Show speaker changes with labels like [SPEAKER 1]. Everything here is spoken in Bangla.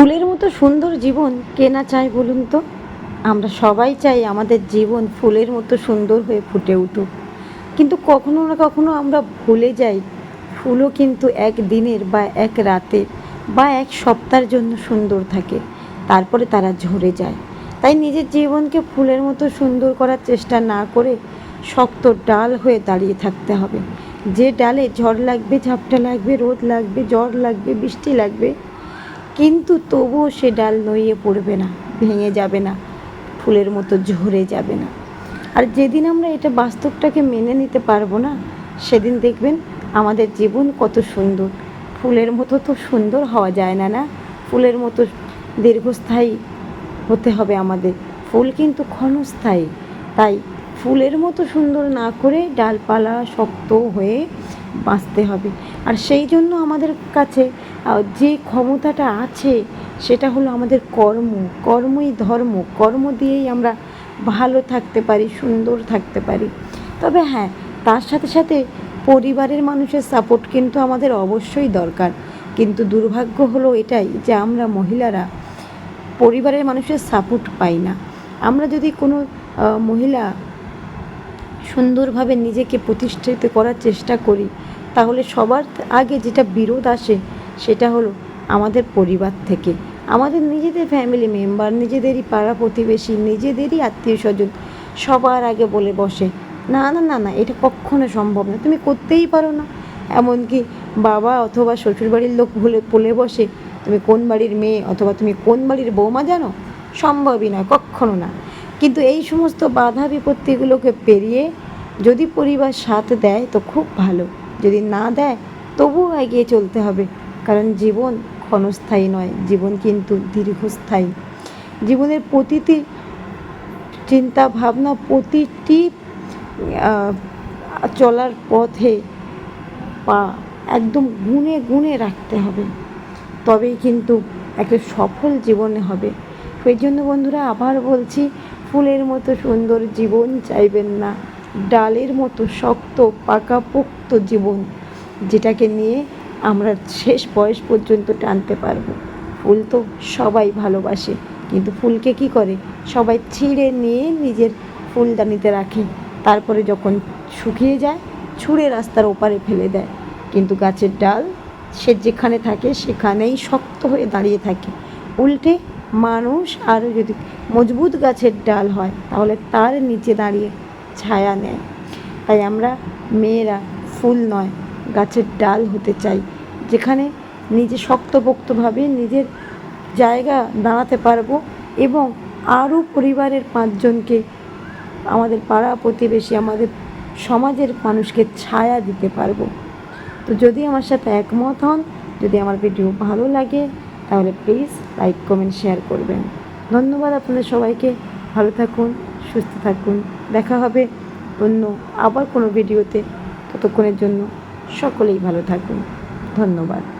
[SPEAKER 1] ফুলের মতো সুন্দর জীবন কে না চায় বলুন তো? আমরা সবাই চাই আমাদের জীবন ফুলের মতো সুন্দর হয়ে ফুটে উঠুক। কিন্তু কখনো না কখনো আমরা ভুলে যাই, ফুলও কিন্তু এক দিনের বা এক রাতে বা এক সপ্তাহের জন্য সুন্দর থাকে, তারপরে তারা ঝরে যায়। তাই নিজের জীবনকে ফুলের মতো সুন্দর করার চেষ্টা না করে শক্ত ডাল হয়ে দাঁড়িয়ে থাকতে হবে। যে ডালে ঝড় লাগবে, ঝাপটা লাগবে, রোদ লাগবে, জ্বর লাগবে, বৃষ্টি লাগবে কিন্তু তবুও সে ডাল নইয়ে পড়বে না, ভেঙে যাবে না, ফুলের মতো ঝরে যাবে না। আর যেদিন আমরা এটা বাস্তবটাকে মেনে নিতে পারব না, সেদিন দেখবেন আমাদের জীবন কত সুন্দর। ফুলের মতো তো সুন্দর হওয়া যায় না না? ফুলের মতো দীর্ঘস্থায়ী হতে হবে আমাদের। ফুল কিন্তু ক্ষণস্থায়ী। তাই ফুলের মতো সুন্দর না করে ডালপালা শক্ত হয়ে বাঁচতে হবে। আর সেই জন্য আমাদের কাছে যে ক্ষমতাটা আছে, সেটা হলো আমাদের কর্ম। কর্মই ধর্ম। কর্ম দিয়েই আমরা ভালো থাকতে পারি, সুন্দর থাকতে পারি। তবে হ্যাঁ তার সাথে সাথে পরিবারের মানুষের সাপোর্ট কিন্তু আমাদের অবশ্যই দরকার। কিন্তু দুর্ভাগ্য হলো এটাই যে আমরা মহিলারা পরিবারের মানুষের সাপোর্ট পাই না। আমরা যদি কোনো মহিলা সুন্দরভাবে নিজেকে প্রতিষ্ঠিত করার চেষ্টা করি, তাহলে সবার আগে যেটা বিরোধ আসে সেটা হলো আমাদের পরিবার থেকে। আমাদের নিজেদের ফ্যামিলি মেম্বার নিজেদেরই পাড়া প্রতিবেশী, নিজেদেরই আত্মীয় স্বজন সবার আগে বলে বসে, না না না না, এটা কখনো সম্ভব না। তুমি করতেই পারো না। এমনকি বাবা অথবা শ্বশুরবাড়ির লোক বলে বলে বসে, তুমি কোন বাড়ির মেয়ে অথবা তুমি কোন বাড়ির বৌমা জানো? সম্ভবই নয় কখনো না। কিন্তু এই সমস্ত বাধা বিপত্তিগুলোকে পেরিয়ে যদি পরিবার সাথ দেয় তো খুব ভালো। যদি না দেয় তবুও এগিয়ে চলতে হবে। কারণ জীবন ক্ষণস্থায়ী নয়, জীবন কিন্তু দীর্ঘস্থায়ী। জীবনের প্রতিটি চিন্তা ভাবনা প্রতিটি চলার পথে পা একদম গুনে গুনে রাখতে হবে। তবেই কিন্তু একটা সফল জীবনে হবে। সেই জন্য বন্ধুরা আবার বলছি, ফুলের মতো সুন্দর জীবন চাইবেন না। ডালের মতো শক্ত, পাকাপোক্ত জীবন যেটাকে নিয়ে আমরা শেষ বয়স পর্যন্ত টানতে পারব। ফুল তো সবাই ভালোবাসে, কিন্তু ফুলকে কি করে? সবাই ছিঁড়ে নিয়ে নিজের ফুলদানিতে রাখে। তারপরে যখন শুকিয়ে যায়, ছুঁড়ে রাস্তার ওপারে ফেলে দেয়। কিন্তু গাছের ডাল সে যেখানে থাকে, সেখানেই শক্ত হয়ে দাঁড়িয়ে থাকে। উল্টে মানুষ আরও যদি মজবুত গাছের ডাল হয়, তাহলে তার নিচে দাঁড়িয়ে ছায়া নেয়। তাই আমরা মেয়েরা ফুল নয় গাছের ডাল হতে চাই, যেখানে নিজে শক্তপোক্তভাবে নিজের জায়গা দাঁড়াতে পারব এবং আরও পরিবারের পাঁচজনকে আমাদের পাড়া প্রতিবেশী, আমাদের সমাজের মানুষকে ছায়া দিতে পারব। তো যদি আমার সাথে একমত হন, যদি আমার ভিডিও ভালো লাগে, তাহলে প্লিজ লাইক, কমেন্ট, শেয়ার করবেন। ধন্যবাদ আপনাদের সবাইকে। ভালো থাকুন, সুস্থ থাকুন। দেখা হবে অন্য আবার কোনো ভিডিওতে। ততক্ষণের জন্য সকলেই ভালো থাকুন। ধন্যবাদ।